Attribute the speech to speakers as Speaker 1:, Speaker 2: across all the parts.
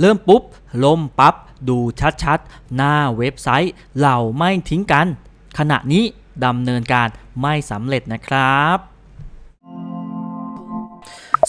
Speaker 1: เริ่มปุ๊บล่มปั๊บดูชัดๆ หน้าเว็บไซต์ เราไม่ทิ้งกัน ขณะนี้ดำเนินการไม่สำเร็จนะครับ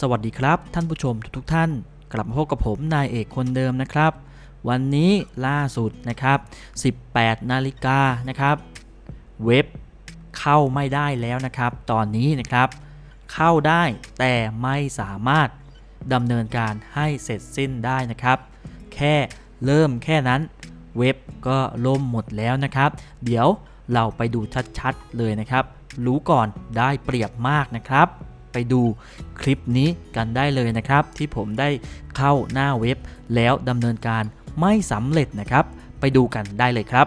Speaker 1: สวัสดีครับ ท่านผู้ชมทุกๆท่าน กลับมาพบกับผมนายเอกคนเดิมนะครับ วันนี้ล่าสุดนะครับ 18 นาฬิกานะครับ เว็บเข้าไม่ได้แล้วนะครับ ตอนนี้นะครับ เข้าได้แต่ไม่สามารถดำเนินการให้เสร็จสิ้นได้นะครับ แค่เริ่มแค่นั้นเว็บก็ล่มหมดแล้วนะครับ เดี๋ยวเราไปดูชัดๆเลยนะครับ รู้ก่อนได้เปรียบมากนะครับ ไปดูคลิปนี้กันได้เลยนะครับ ที่ผมได้เข้าหน้าเว็บแล้วดำเนินการไม่สำเร็จนะครับ ไปดูกันได้เลยครับ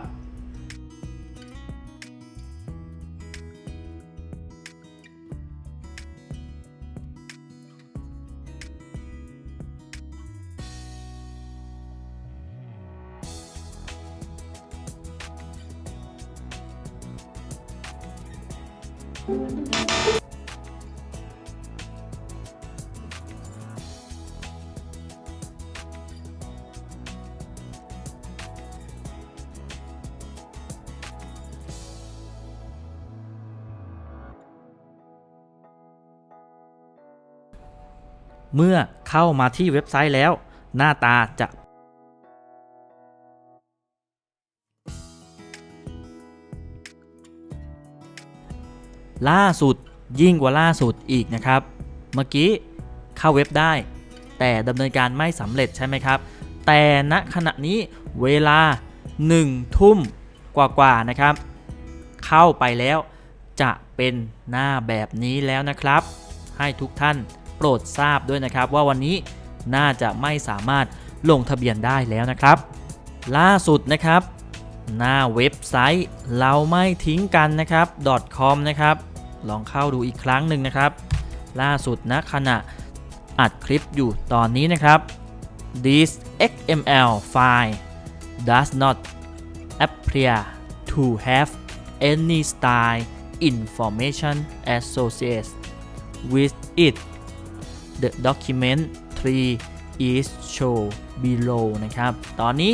Speaker 1: เมื่อเข้ามาที่เว็บไซต์แล้ว หน้าตาจะล่าสุดยิ่งกว่าล่าสุดอีกนะครับ เมื่อกี้เข้าเว็บได้ แต่ดำเนินการไม่สำเร็จใช่ไหมครับ แต่ณขณะนี้เวลา 1 ทุ่มกว่าๆนะครับ เข้าไปแล้วจะเป็นหน้าแบบนี้แล้วนะครับ ให้ทุกท่าน โปรดทราบด้วยนะครับ ว่าวันนี้น่าจะไม่สามารถลงทะเบียนได้แล้วนะครับ ล่าสุดนะครับ หน้าเว็บไซต์เราไม่ทิ้งกันนะครับ .com นะครับ ลองเข้าดูอีกครั้งหนึ่งนะครับ ล่าสุดณขณะอัดคลิปอยู่ตอนนี้นะครับ this XML file does not appear to have any style information associated with it the document tree is show below นะครับ ตอนนี้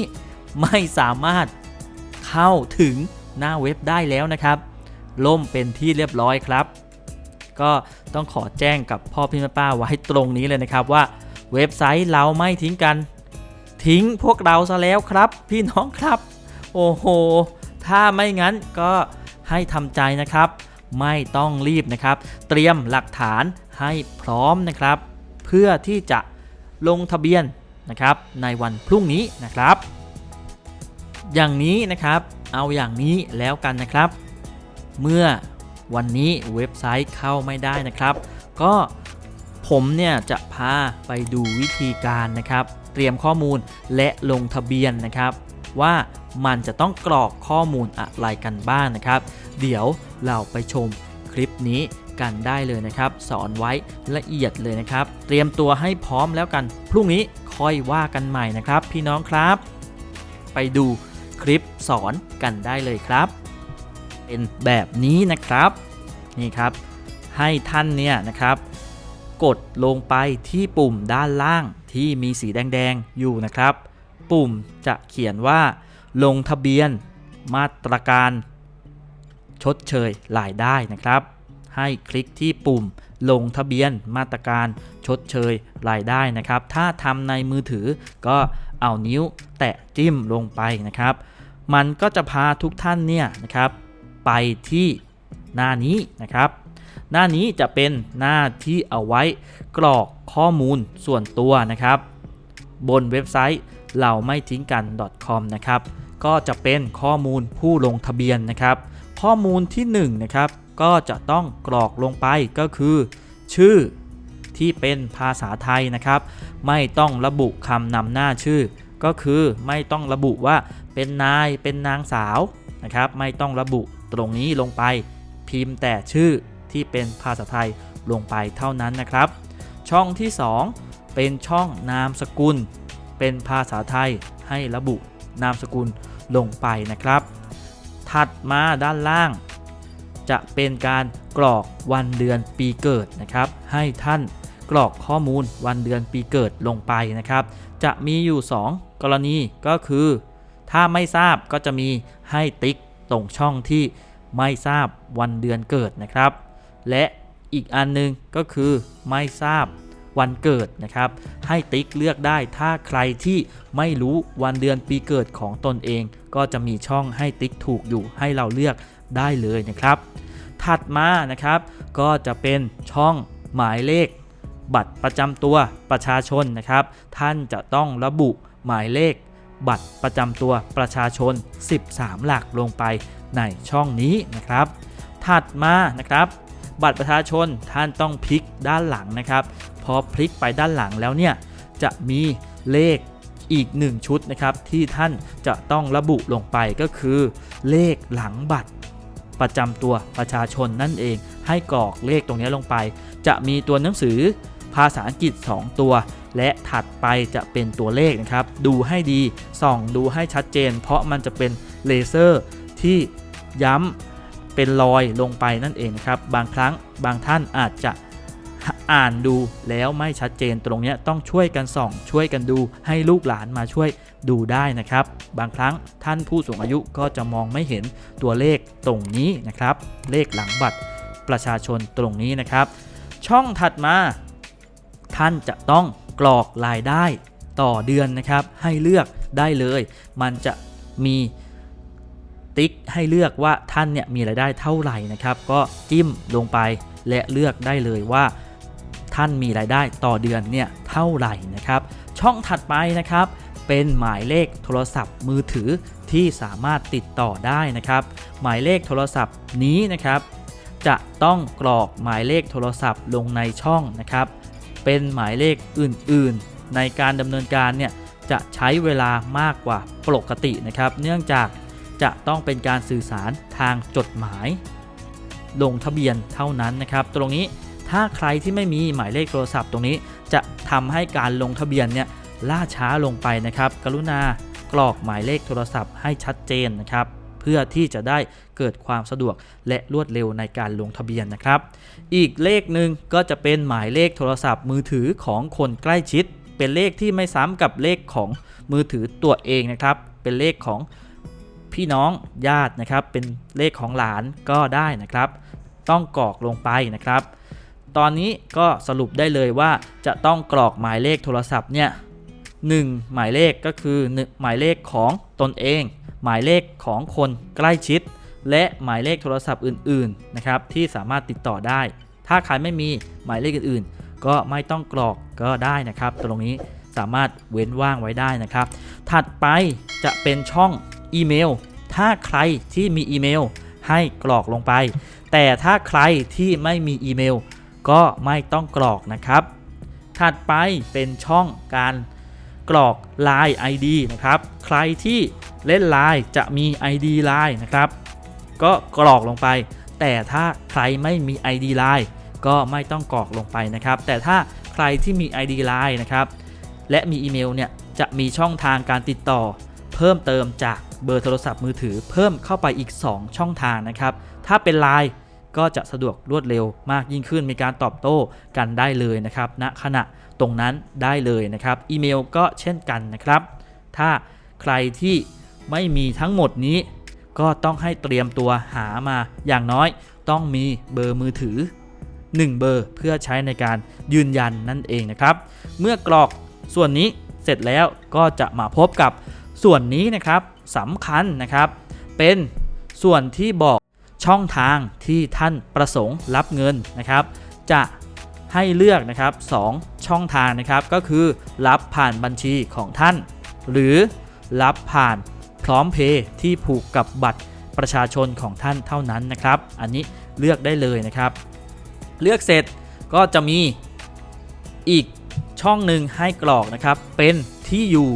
Speaker 1: ไม่สามารถเข้าถึงหน้าเว็บได้แล้วนะครับ ล่มเป็นที่เรียบร้อยครับ ก็ต้องขอแจ้งกับพ่อพี่แม่ป้าไว้ตรงนี้เลยนะครับว่าเว็บไซต์เราไม่ทิ้งกัน ทิ้งพวกเราซะแล้วครับ พี่น้องครับ โอ้โห ถ้าไม่งั้นก็ให้ทำใจนะครับ ไม่ต้องรีบนะครับ เตรียมหลักฐานให้พร้อมนะครับ เพื่อที่จะลงทะเบียนนะครับในวันพรุ่งนี้นะครับ อย่างนี้นะครับเอาอย่างนี้แล้วกันนะครับ เมื่อวันนี้เว็บไซต์เข้าไม่ได้นะครับ ก็ผมเนี่ยจะพาไปดูวิธีการนะครับ เตรียมข้อมูลและลงทะเบียนนะครับ ว่ามันจะต้องกรอกข้อมูลอะไรกันบ้างนะครับ เดี๋ยวเราไปชมคลิปนี้ กันได้เลยนะครับ สอนไว้ละเอียดเลยนะครับ เตรียมตัวให้พร้อมแล้วกัน พรุ่งนี้ค่อยว่ากันใหม่นะครับ พี่น้องครับ ไปดูคลิปสอนกันได้เลยครับ เป็นแบบนี้นะครับนี่ครับ ให้ท่านเนี่ยนะครับกดลงไปที่ปุ่มด้านล่างที่มีสีแดงๆอยู่นะครับ ปุ่มจะเขียนว่า ลงทะเบียนมาตรการ ชดเชยรายได้นะครับ ให้คลิกที่ปุ่มลงทะเบียนมาตรการชดเชยรายได้นะครับ ถ้าทำในมือถือก็เอานิ้วแตะจิ้มลงไปนะครับ มันก็จะพาทุกท่านเนี่ยนะครับ ไปที่หน้านี้นะครับ หน้านี้จะเป็นหน้าที่เอาไว้กรอกข้อมูลส่วนตัวนะครับ บนเว็บไซต์เราไม่ทิ้งกัน .com นะครับ ก็จะเป็นข้อมูลผู้ลงทะเบียนนะครับ ข้อมูลที่1นะครับ ก็จะต้องกรอกลงไปก็คือ ชื่อที่เป็นภาษาไทยนะครับ ไม่ต้องระบุคำนำหน้าชื่อ ก็คือไม่ต้องระบุว่าเป็นนายเป็นนางสาวนะครับ ไม่ต้องระบุตรงนี้ลงไป พิมพ์แต่ชื่อที่เป็นภาษาไทยลงไปเท่านั้นนะครับ ช่องที่ 2 เป็นช่องนามสกุล เป็นภาษาไทยให้ระบุนามสกุลลงไปนะครับ ถัดมาด้านล่าง จะเป็นการกรอกวันเดือนปีเกิดนะครับ ให้ท่านกรอกข้อมูลวันเดือนปีเกิดลงไปนะครับ จะมีอยู่ 2 กรณีก็คือ ถ้าไม่ทราบก็จะมีให้ติ๊กตรงช่องที่ไม่ทราบวันเดือนเกิดนะครับ และอีกอันหนึงก็คือไม่ทราบวันเกิดนะครับ ให้ติ๊กเลือกได้ถ้าใครที่ไม่รู้วันเดือนปีเกิดของตนเอง ก็จะมีช่องให้ติ๊กถูกอยู่ให้เราเลือก ได้เลยนะครับ ถัดมานะครับก็จะเป็นช่องหมายเลข บัตรประจำตัวประชาชนนะครับ ท่านจะต้องระบุหมายเลข บัตรประจำตัวประชาชน 13 หลักลงไปในช่องนี้นะครับ ถัดมานะครับบัตรประชาชนท่านต้องพลิกด้านหลังนะครับ พอพลิกไปด้านหลังแล้วเนี่ยจะมีเลขอีก 1 ชุดนะครับ ที่ท่านจะต้องระบุลงไปก็คือ เลขหลังบัตร ประจำตัวประชาชนนั่นเอง ให้กรอกเลขตรงนี้ลงไป จะมีตัวหนังสือภาษาอังกฤษ 2 ตัว และถัดไปจะเป็นตัวเลขนะครับ ดูให้ดีส่องดูให้ชัดเจน เพราะมันจะเป็นเลเซอร์ที่ย้ำเป็นรอยลงไปนั่นเองนะครับ บางครั้งบางท่านอาจจะ อ่านดูแล้วไม่ชัดเจนตรงนี้ต้องช่วยกันส่อง ช่วยกันดูให้ลูกหลานมาช่วยดูได้นะครับ บางครั้งท่านผู้สูงอายุก็จะมองไม่เห็นตัวเลขตรงนี้นะครับ เลขหลังบัตรประชาชนตรงนี้นะครับ ช่องถัดมา ท่านจะต้องกรอกรายได้ต่อเดือนนะครับ ให้เลือกได้เลย มันจะมีติ๊กให้เลือกว่าท่านเนี่ยมีรายได้เท่าไหร่นะครับ ก็จิ้มลงไปและเลือกได้เลยว่า ท่านมีรายได้ต่อเดือนเนี่ยเท่าไหร่นะครับ ช่องถัดไปนะครับ เป็นหมายเลขโทรศัพท์มือถือที่สามารถติดต่อได้นะครับ หมายเลขโทรศัพท์นี้นะครับ จะต้องกรอกหมายเลขโทรศัพท์ลงในช่องนะครับ เป็นหมายเลขอื่นๆ ในการดำเนินการเนี่ยจะใช้เวลามากกว่าปกตินะครับ เนื่องจากจะต้องเป็นการสื่อสารทางจดหมาย ลงทะเบียนเท่านั้นนะครับ ตรงนี้ ถ้าใครที่ไม่มีหมายเลขโทรศัพท์ตรงนี้ จะทำให้การลงทะเบียนเนี่ยล่าช้าลงไปนะครับ กรุณากรอกหมายเลขโทรศัพท์ให้ชัดเจนนะครับเพื่อที่จะได้เกิดความสะดวกและรวดเร็วในการลงทะเบียนนะครับ อีกเลขหนึ่งก็จะเป็นหมายเลขโทรศัพท์มือถือของคนใกล้ชิด เป็นเลขที่ไม่ซ้ำกับเลขของมือถือตัวเองนะครับ เป็นเลขของพี่น้องญาตินะครับ เป็นเลขของหลานก็ได้นะครับ ต้องกรอกลงไปนะครับ ตอนนี้ก็สรุปได้เลยว่าจะต้องกรอกหมายเลขโทรศัพท์เนี่ยหนึ่งหมายเลขก็คือหนึ่งหมายเลขของตนเอง หมายเลขของคนใกล้ชิด และหมายเลขโทรศัพท์อื่นๆนะครับที่สามารถติดต่อได้ ถ้าใครไม่มีหมายเลขอื่นๆ ก็ไม่ต้องกรอกก็ได้นะครับ ตรงนี้สามารถเว้นว่างไว้ได้นะครับ ถัดไปจะเป็นช่องอีเมล ถ้าใครที่มีอีเมลให้กรอกลงไป แต่ถ้าใครที่ไม่มีอีเมล ก็ไม่ต้องกรอกนะครับ ถัดไปเป็นช่องการกรอก Line ID นะครับ ใครที่เล่น Line จะมี ID Line นะครับ ก็กรอกลงไป แต่ถ้าใครไม่มี ID Line ก็ไม่ต้องกรอกลงไปนะครับ แต่ถ้าใครที่มี ID Line นะครับ และมีอีเมลเนี่ยจะมีช่องทางการติดต่อ เพิ่มเติมจากเบอร์โทรศัพท์มือถือ เพิ่มเข้าไปอีก 2 ช่องทางนะครับ ถ้าเป็น Line ก็จะสะดวกรวดเร็วมากยิ่งขึ้น มีการตอบโต้กันได้เลยนะครับณขณะตรงนั้นได้เลยนะครับ อีเมลก็เช่นกันนะครับ ถ้าใครที่ไม่มีทั้งหมดนี้ ก็ต้องให้เตรียมตัวหามาอย่างน้อยต้องมีเบอร์มือถือ 1 เบอร์เพื่อใช้ในการยืนยันนั่นเองนะครับ เมื่อกรอกส่วนนี้เสร็จแล้วก็จะมาพบกับส่วนนี้นะครับสำคัญนะครับ เป็นส่วนที่บอก ช่องทางที่ท่านประสงค์รับเงินนะครับ จะให้เลือกนะครับสองช่องทางนะครับก็คือรับผ่านบัญชีของท่าน หรือรับผ่านพร้อมเพย์ที่ผูกกับบัตรประชาชนของท่านเท่านั้นนะครับ อันนี้เลือกได้เลยนะครับ เลือกเสร็จก็จะมีอีกช่องหนึ่งให้กรอกนะครับ เป็นที่อยู่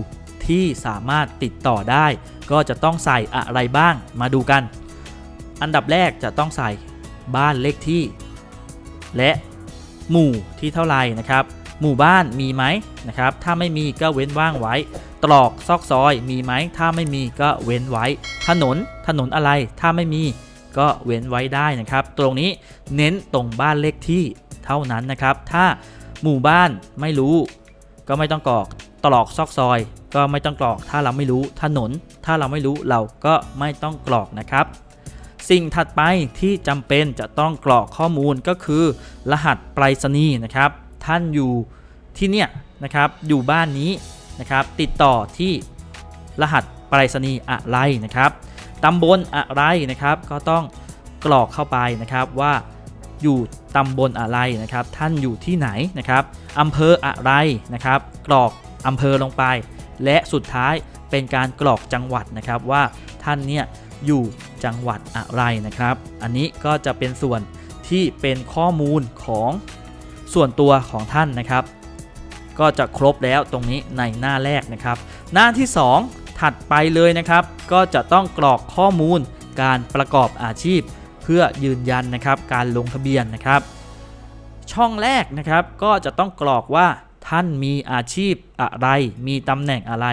Speaker 1: ที่สามารถติดต่อได้ ก็จะต้องใส่อะไรบ้างมาดูกัน อันดับแรกจะต้องใส่บ้านเลขที่ และหมู่ที่เท่าไหร่นะครับ หมู่บ้านมีไหมนะครับ ถ้าไม่มีก็เว้นว่างไว้ ตรอกซอกซอยมีไหม ถ้าไม่มีก็เว้นไว้ ถนนถนนอะไรถ้าไม่มีก็เว้นไว้ได้นะครับ ตรงนี้เน้นตรงบ้านเลขที่เท่านั้นนะครับ ถ้าหมู่บ้านไม่รู้ ก็ไม่ต้องกรอกตรอกซอกซอย ก็ไม่ต้องกรอก ถ้าเราไม่รู้ถนน ถ้าเราไม่รู้เราก็ไม่ต้องกรอกนะครับ สิ่งถัดไปที่จำเป็นจะต้องกรอกข้อมูลก็คือ รหัสไปรษณีย์นะครับ ท่านอยู่ที่เนี่ยนะครับอยู่บ้านนี้นะครับ ติดต่อที่รหัสไปรษณีย์อะไรนะครับตำบลอะไรนะครับ ก็ต้องกรอกเข้าไปนะครับว่าอยู่ตำบลอะไรนะครับ ท่านอยู่ที่ไหนนะครับอำเภออะไรนะครับ กรอกอำเภอลงไป และสุดท้ายเป็นการกรอกจังหวัดนะครับว่าท่านเนี่ยอยู่ จังหวัดอะไรนะครับ อันนี้ก็จะเป็นส่วนที่เป็นข้อมูลของส่วนตัวของท่านนะครับ ก็จะครบแล้วตรงนี้ในหน้าแรกนะครับ หน้าที่ 2 ถัดไปเลยนะครับ ก็จะต้องกรอกข้อมูลการประกอบอาชีพ เพื่อยืนยันนะครับการลงทะเบียนนะครับ ช่องแรกนะครับก็จะต้องกรอกว่าท่านมีอาชีพอะไร มีตำแหน่งอะไร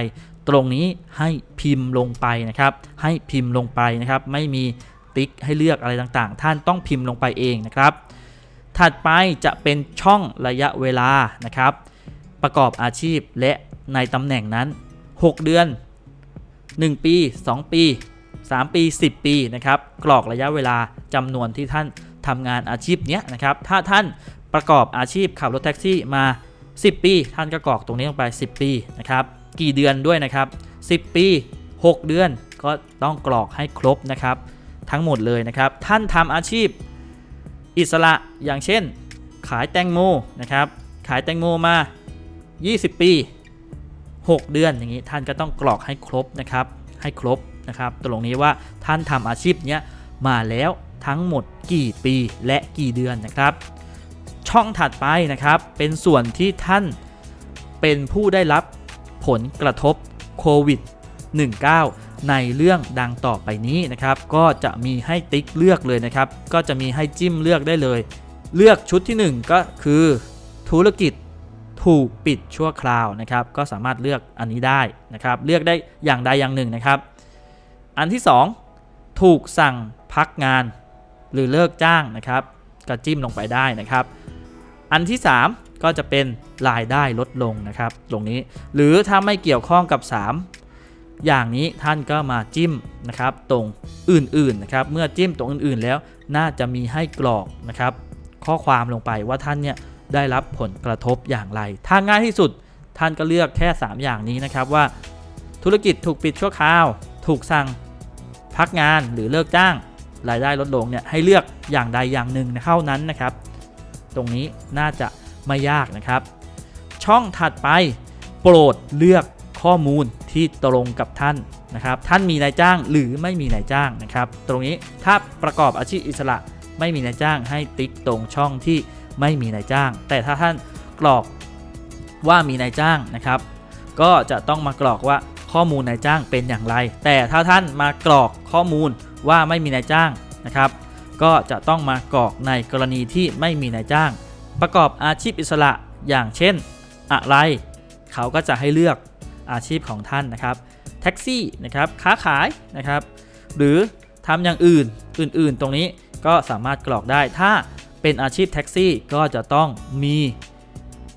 Speaker 1: ตรงนี้ให้พิมพ์ลงไปนะครับ ให้พิมพ์ลงไปนะครับ ไม่มีติ๊กให้เลือกอะไรต่างๆ ท่านต้องพิมพ์ลงไปเองนะครับ ถัดไปจะเป็นช่องระยะเวลานะครับ ประกอบอาชีพและในตำแหน่งนั้น 6 เดือน 1 ปี 2 ปี 3 ปี 10 ปีนะครับ กรอกระยะเวลาจำนวนที่ท่านทำงานอาชีพเนี้ยนะครับ ถ้าท่านประกอบอาชีพขับรถแท็กซี่มา 10 ปี ท่านก็กรอกตรงนี้ลงไป 10 ปีนะครับ กี่เดือนด้วยนะครับ 10 ปี 6 เดือนก็ต้องกรอกให้ครบนะครับ ทั้งหมดเลยนะครับ ท่านทำอาชีพอิสระอย่างเช่น ขายแตงโมนะครับ ขายแตงโมมา 20 ปี 6 เดือนอย่างนี้ท่านก็ต้องกรอกให้ครบนะครับ ให้ครบนะครับตรงนี้ว่าท่านทำอาชีพเนี้ยมาแล้วทั้งหมดกี่ปีและกี่เดือนนะครับ ช่องถัดไปนะครับเป็นส่วนที่ท่านเป็นผู้ได้รับ ผลกระทบโควิด 19 ในเรื่องดังต่อไปนี้นะครับ ก็จะมีให้ติ๊กเลือกเลยนะครับ ก็จะมีให้จิ้มเลือกได้เลย เลือกชุดที่ 1 ก็คือ ธุรกิจถูกปิดชั่วคราวนะครับ ก็สามารถเลือกอันนี้ได้นะครับ เลือกได้อย่างใดอย่างหนึ่งนะครับ อันที่ 2 ถูกสั่งพักงาน หรือเลิกจ้างนะครับ ก็จิ้มลงไปได้นะครับ อันที่ 3 ก็จะเป็นรายได้ลดลงนะครับ ตรงนี้ หรือถ้าไม่เกี่ยวข้องกับ 3 อย่างนี้ท่านก็มาจิ้มนะครับ ตรงอื่นๆนะครับ เมื่อจิ้มตรงอื่นๆแล้วน่าจะมีให้กรอกนะครับ ข้อความลงไปว่าท่านเนี่ยได้รับผลกระทบอย่างไร ถ้าง่ายที่สุดท่านก็เลือกแค่ 3 อย่างนี้นะครับว่า ธุรกิจถูกปิดชั่วคราว ถูกสั่งพักงานหรือเลิกจ้าง รายได้ลดลงเนี่ยให้เลือกอย่างใดอย่างหนึ่งเท่านั้นนะครับ ตรงนี้น่าจะ ไม่ยากนะครับ ช่องถัดไปโปรดเลือกข้อมูลที่ตรงกับท่านนะครับ ท่านมีนายจ้างหรือไม่มีนายจ้างนะครับ ตรงนี้ถ้าประกอบอาชีพอิสระไม่มีนายจ้างให้ติ๊กตรงช่องที่ไม่มีนายจ้าง แต่ถ้าท่านกรอกว่ามีนายจ้างนะครับ ก็จะต้องมากรอกว่าข้อมูลนายจ้างเป็นอย่างไร แต่ถ้าท่านมากรอกข้อมูลว่าไม่มีนายจ้างนะครับ ก็จะต้องมากรอกในกรณีที่ไม่มีนายจ้าง ประกอบอาชีพอิสระอย่างเช่น อะไร เขาก็จะให้เลือกอาชีพของท่านนะครับแท็กซี่นะครับค้าขายนะครับ หรือทำอย่างอื่นอื่นๆ ตรงนี้ก็สามารถกรอกได้ ถ้าเป็นอาชีพแท็กซี่ก็จะต้องมี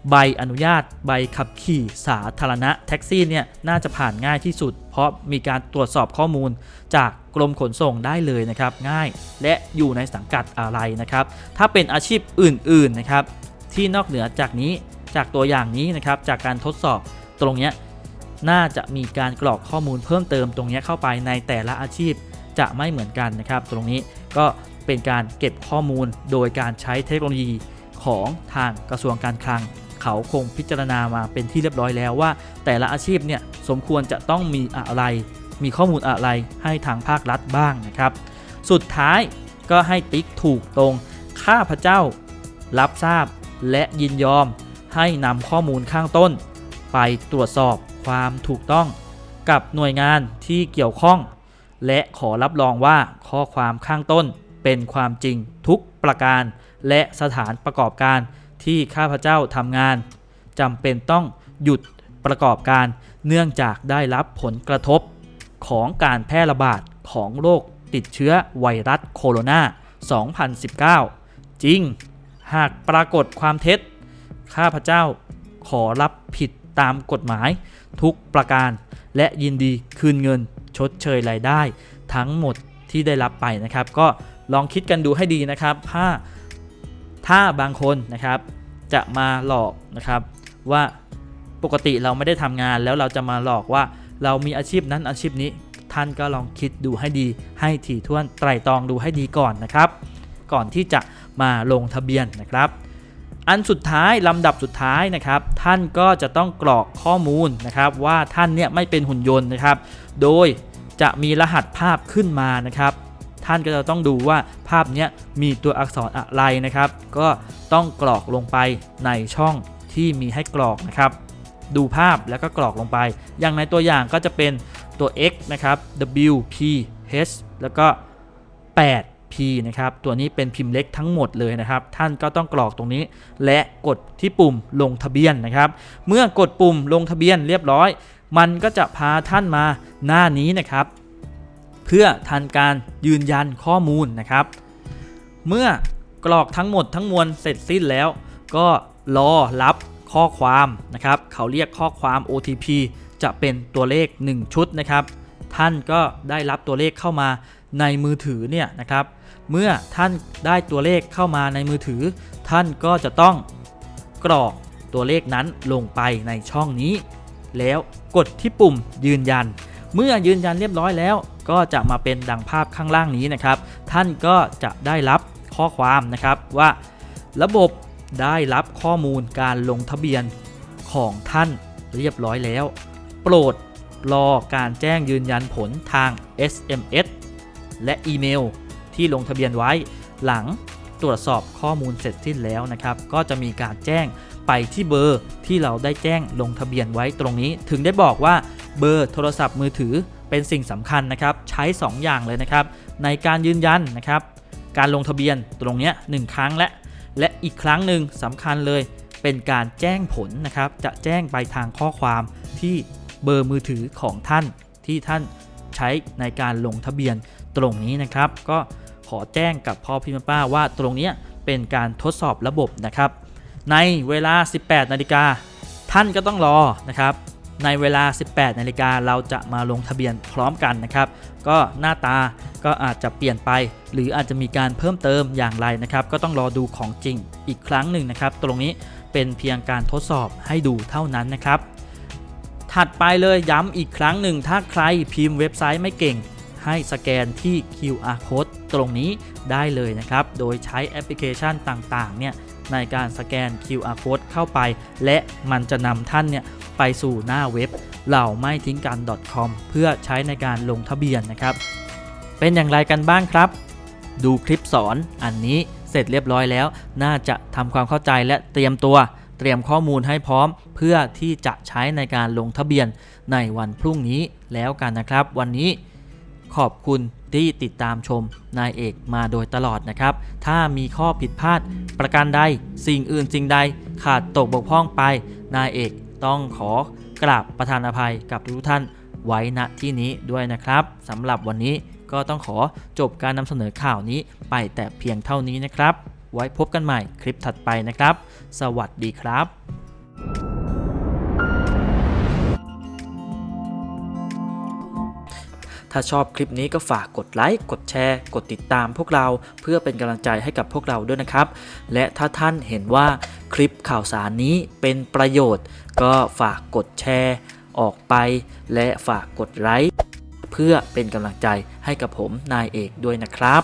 Speaker 1: ใบอนุญาตใบขับขี่สาธารณะแท็กซี่เนี่ยน่าจะผ่านง่ายที่สุด ราะมีการตรวจสอบข้อมูลจากกรมขนส่งได้เลยนะครับ ง่ายและอยู่ในสังกัดอะไรนะครับ ถ้าเป็นอาชีพอื่นๆนะครับ ที่นอกเหนือจากนี้จากตัวอย่างนี้นะครับ จากการทดสอบตรงนี้น่าจะมีการกรอกข้อมูลเพิ่มเติมตรงนี้เข้าไปในแต่ละอาชีพจะไม่เหมือนกันนะครับ ตรงนี้ก็เป็นการเก็บข้อมูลโดยการใช้เทคโนโลยีของทางกระทรวงการคลัง เขาคงพิจารณามาเป็นที่เรียบร้อยแล้วว่า แต่ละอาชีพเนี่ยสมควรจะต้องมีอะไร มีข้อมูลอะไรให้ทางภาครัฐบ้างนะครับ สุดท้ายก็ให้ติ๊กถูกตรงข้าพเจ้า รับทราบและยินยอมให้นำข้อมูลข้างต้น ไปตรวจสอบความถูกต้องกับหน่วยงานที่เกี่ยวข้อง และขอรับรองว่าข้อความข้างต้นเป็นความจริงทุกประการ และสถานประกอบการ ที่ข้าพเจ้าทำงานจำเป็นต้องหยุดประกอบการเนื่องจากได้รับผลกระทบของการแพร่ระบาดของโรคติดเชื้อไวรัสโคโรนา 2019 จริง หากปรากฏความเท็จ ข้าพเจ้าขอรับผิดตามกฎหมายทุกประการ และยินดีคืนเงินชดเชยรายได้ ทั้งหมดที่ได้รับไปนะครับ ก็ลองคิดกันดูให้ดีนะครับถ้า ถ้าบางคนนะครับจะมาหลอกนะครับว่าปกติเราไม่ได้ทำงานแล้วเราจะมาหลอกว่าเรามีอาชีพนั้นอาชีพนี้ ท่านก็ลองคิดดูให้ดี ให้ถี่ถ้วนไตร่ตรองดูให้ดีก่อนนะครับ ก่อนที่จะมาลงทะเบียนนะครับ อันสุดท้ายลำดับสุดท้ายนะครับ ท่านก็จะต้องกรอกข้อมูลนะครับว่าท่านเนี่ยไม่เป็นหุ่นยนต์นะครับ โดยจะมีรหัสภาพขึ้นมานะครับ ท่านก็จะต้องดูว่าภาพนี้มีตัวอักษรอะไรนะครับ ก็ต้องกรอกลงไปในช่องที่มีให้กรอกนะครับ ดูภาพแล้วก็กรอกลงไป อย่างในตัวอย่างก็จะเป็นตัว x นะครับ w p h แล้วก็ 8 p นะครับ ตัวนี้เป็นพิมพ์เล็กทั้งหมดเลยนะครับ ท่านก็ต้องกรอกตรงนี้ และกดที่ปุ่มลงทะเบียนนะครับ เมื่อกดปุ่มลงทะเบียนเรียบร้อย มันก็จะพาท่านมาหน้านี้นะครับ เพื่อทันการยืนยันข้อมูลนะครับ เมื่อกรอกทั้งหมดทั้งมวลเสร็จสิ้นแล้ว ก็รอรับข้อความนะครับ เขาเรียกข้อความ OTP จะเป็นตัวเลข 1 ชุดนะครับ ท่านก็ได้รับตัวเลขเข้ามาในมือถือเนี่ยนะครับ เมื่อท่านได้ตัวเลขเข้ามาในมือถือ ท่านก็จะต้องกรอกตัวเลขนั้นลงไปในช่องนี้ แล้วกดที่ปุ่มยืนยัน เมื่อยืนยันเรียบร้อยแล้ว ก็จะมาเป็นดังภาพข้างล่างนี้นะครับ ท่านก็จะได้รับข้อความนะครับว่า ระบบได้รับข้อมูลการลงทะเบียนของท่านเรียบร้อยแล้ว โปรดรอการแจ้งยืนยันผลทาง SMS และอีเมลที่ลงทะเบียนไว้หลังตรวจสอบข้อมูลเสร็จสิ้นแล้วนะครับ ก็จะมีการแจ้งไปที่เบอร์ที่เราได้แจ้งลงทะเบียนไว้ตรงนี้ ถึงได้บอกว่า เบอร์โทรศัพท์มือถือเป็นสิ่งสำคัญนะครับ ใช้ 2 อย่างเลยนะครับ ในการยืนยันนะครับ การลงทะเบียนตรงนี้หนึ่งครั้งและ และอีกครั้งหนึ่งสำคัญเลยเป็นการแจ้งผลนะครับ จะแจ้งไปทางข้อความที่เบอร์มือถือของท่านที่ท่านใช้ในการลงทะเบียนตรงนี้นะครับ ก็ขอแจ้งกับพ่อพี่ป้าว่าตรงนี้เป็นการทดสอบระบบนะครับ ในเวลา 18 นาฬิกาท่านก็ต้องรอนะครับ ในเวลา 18 นาฬิกาเราจะมาลงทะเบียนพร้อมกันนะครับ ก็หน้าตาก็อาจจะเปลี่ยนไป หรืออาจจะมีการเพิ่มเติมอย่างไรนะครับ ก็ต้องรอดูของจริงอีกครั้งหนึ่งนะครับ ตรงนี้เป็นเพียงการทดสอบให้ดูเท่านั้นนะครับ ถัดไปเลยย้ำอีกครั้งหนึ่ง ถ้าใครพิมพ์เว็บไซต์ไม่เก่ง ให้สแกนที่ QR code ตรงนี้ได้เลยนะครับ โดยใช้แอปพลิเคชันต่างๆเนี่ยในการสแกน QR code เข้าไป และมันจะนำท่านเนี่ย ไปสู่หน้าเว็บเหล่าไม่ทิ้งกัน .com เพื่อใช้ในการลงทะเบียนนะครับ เป็นอย่างไรกันบ้างครับ ดูคลิปสอนอันนี้เสร็จเรียบร้อยแล้ว น่าจะทำความเข้าใจและเตรียมตัว เตรียมข้อมูลให้พร้อม เพื่อที่จะใช้ในการลงทะเบียนในวันพรุ่งนี้แล้วกันนะครับ วันนี้ขอบคุณที่ติดตามชมนายเอกมาโดยตลอดนะครับ ถ้ามีข้อผิดพลาดประการใด สิ่งอื่นสิ่งใดขาดตกบกพร่องไป นายเอก ต้องขอกราบประธานอภัยกับทุกท่านไว้ณที่นี้ด้วยนะครับสำหรับวันนี้ก็ต้องขอจบการนำเสนอข่าวนี้ไปแต่เพียงเท่านี้นะครับ ไว้พบกันใหม่คลิปถัดไปนะครับ สวัสดีครับถ้าชอบคลิปนี้ก็ฝากกดไลค์ กดแชร์ กดติดตามพวกเราเพื่อเป็นกำลังใจให้กับพวกเราด้วยนะครับ และถ้าท่านเห็นว่า คลิปข่าวสารนี้เป็นประโยชน์ ก็ฝากกดแชร์ออกไป และฝากกดไลค์เพื่อเป็นกำลังใจให้กับผมนายเอกด้วยนะครับ